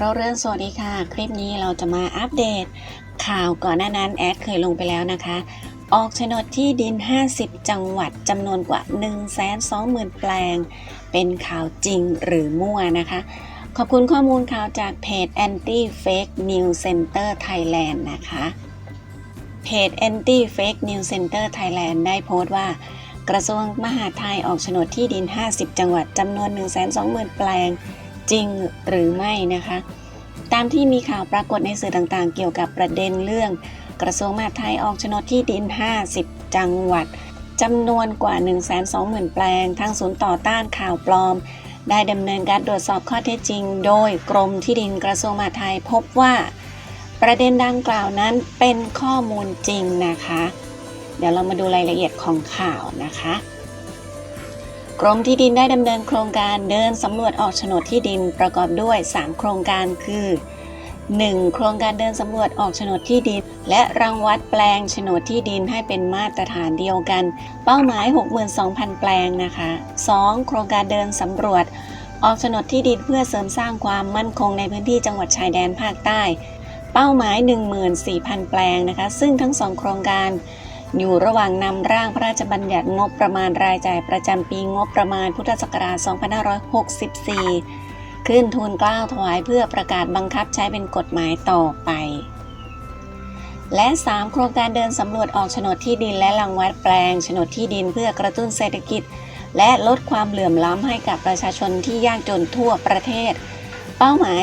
เราเรื่องสวัสดีค่ะ คลิปนี้เราจะมาอัปเดต ข่าวก่อนหน้านั้นแอดเคยลงไปแล้วนะคะ ออกโฉนดที่ดิน 50 จังหวัดจำนวนกว่า 120,000 แปลง เป็นข่าวจริงหรือมั่วนะคะ ขอบคุณข้อมูลข่าวจากเพจ Anti Fake News Center Thailand นะคะ เพจ Anti Fake News Center Thailand ได้โพสต์ว่ากระทรวงมหาดไทยออกโฉนดที่ดิน 50 จังหวัดจำนวน 120,000 แปลง จริงหรือไม่นะคะ ตามที่มีข่าวปรากฏในสื่อต่างๆ เกี่ยวกับประเด็นเรื่อง กระทรวงมหาดไทยออกโฉนดที่ดิน 50 จังหวัดจำนวนกว่า 120,000 แปลง ทางศูนย์ต่อต้านข่าวปลอม ได้ดำเนินการตรวจสอบข้อเท็จจริง โดยกรมที่ดินกระทรวงมหาดไทยพบว่า ประเด็นดังกล่าวนั้นเป็นข้อมูลจริงนะคะ เดี๋ยวเรามาดูรายละเอียดของข่าวนะคะ กรมที่ดินได้ดำเนินโครงการเดินสำรวจออกโฉนดที่ดินประกอบด้วย 3 โครงการคือ 1. โครงการเดินสำรวจออกโฉนดที่ดิน และรังวัดแปลงโฉนดที่ดินให้เป็นมาตรฐานเดียวกัน เป้าหมาย 62,000 แปลงนะคะ 2. โครงการเดินสำรวจ ออกโฉนดที่ดินเพื่อเสริมสร้างความมั่นคงในพื้นที่จังหวัดชายแดนภาคใต้ เป้าหมาย 14,000 แปลงนะคะ ซึ่งทั้งสองโครงการ อยู่ระหว่างนำร่างพระราชบัญญัติงบประมาณรายจ่ายประจำปีงบประมาณพุทธศักราช 2564 ขึ้นทูลกล้าวถวายเพื่อประกาศบังคับใช้เป็นกฎหมายต่อไป และ 3 โครงการเดินสำรวจออกโฉนดที่ดินและรังวัดแปลงโฉนดที่ดินเพื่อกระตุ้นเศรษฐกิจ และลดความเหลื่อมล้ำให้กับประชาชนที่ยากจนทั่วประเทศ เป้าหมาย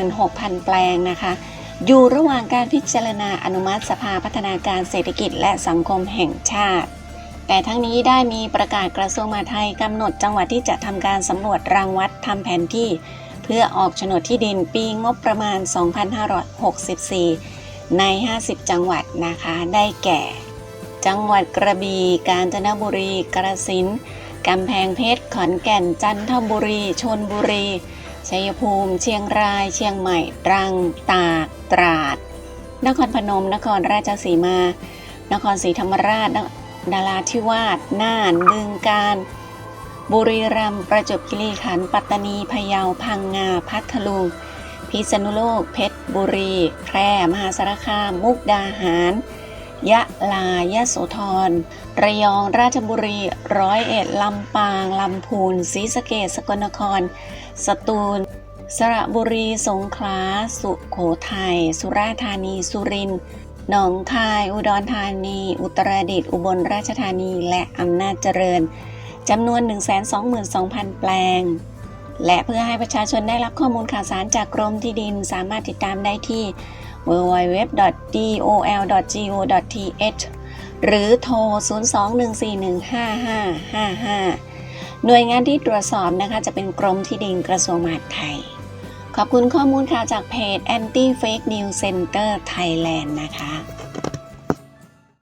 46,000 แปลงนะคะ อยู่ระหว่างการพิจารณาอนุมัติสภาพัฒนาการเศรษฐกิจและสังคมแห่งชาติ แต่ทั้งนี้ได้มีประกาศกระทรวงมหาดไทยกำหนดจังหวัดที่จะทำการสำรวจรังวัดทำแผนที่ เพื่อออกโฉนดที่ดินปีงบประมาณ 2564 ใน 50 จังหวัดนะคะ ได้แก่ จังหวัดกระบี่กาญจนบุรี กระสินกำแพงเพชร ขอนแก่น จันทบุรี ชนบุรี ชัยภูมิ เชียงราย เชียงใหม่ ตรัง ตาก ตราด นครพนม นครราชสีมา นครศรีธรรมราชนาราธิวาส น่าน บึงกาฬ บุรีรัมย์ ประจวบคีรีขันธ์ ปัตตานี พะเยา พังงา พัทลุง พิษณุโลก เพชรบุรี แพร่ มหาสารคาม มุกดาหาร ยะลายะโสธร ระยองราชบุรี ร้อยเอ็ดลำปาง ลำพูนศรีสะเกษสกลนคร สตูล สระบุรี สงขลา สุโขทัย สุราษฎร์ธานี สุรินทร์ หนองคาย อุดรธานี อุตรดิตถ์ อุบลราชธานี และอำนาจเจริญ จำนวน 122,000 แปลง และเพื่อให้ประชาชนได้รับข้อมูลข่าวสารจากกรมที่ดินสามารถติดตามได้ที่ www.dol.go.th หรือโทร 02-141-5555 หน่วยงานที่ตรวจสอบนะคะจะเป็นกรมที่ดินกระทรวงมหาดไทย ขอบคุณข้อมูลข่าวจากเพจ Anti Fake News Center Thailand นะคะ